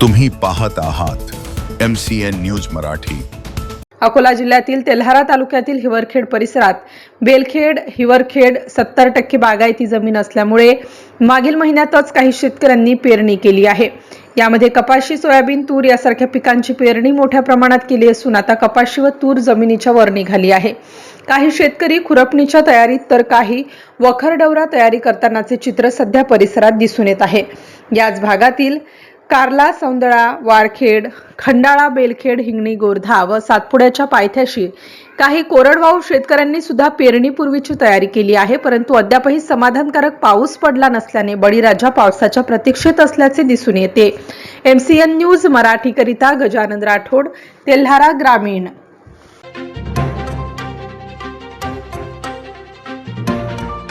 तुम्ही पाहत आहात M C N news Marathi. Akola जिल्ह्यातील तेल्हारा तालुक्यातील हिवरखेड परिसरात बेलखेड हिवरखेड सत्तर टक्के बागायती जमीन असल्यामुळे मागील महिन्यातच काही शेतकऱ्यांनी पेरणी केली आहे. यामध्ये कपाशी सोयाबीन तूर यासारख्या पिकांची पेरणी मोठ्या प्रमाणात केली असून आता कपाशी व तूर जमिनीच्या वर निघाली आहे. काही शेतकरी खुरपणीच्या तयारीत तर काही वखरडवरा तयारी करतानाचे चित्र सध्या परिसरात दिसून येत आहे. याच भागातील कारला सौंदळा वारखेड खंडाळा बेलखेड हिंगणी गोरधा व सातपुड्याच्या पायथ्याशी काही कोरडवाहू शेतकऱ्यांनी सुद्धा पेरणीपूर्वीची तयारी केली आहे. परंतु अद्यापही समाधानकारक पाऊस पडला नसल्याने बळीराजा पावसाच्या प्रतीक्षेत असल्याचे दिसून येते. एमसीएन न्यूज मराठीकरिता गजानन राठोड तेल्हारा ग्रामीण.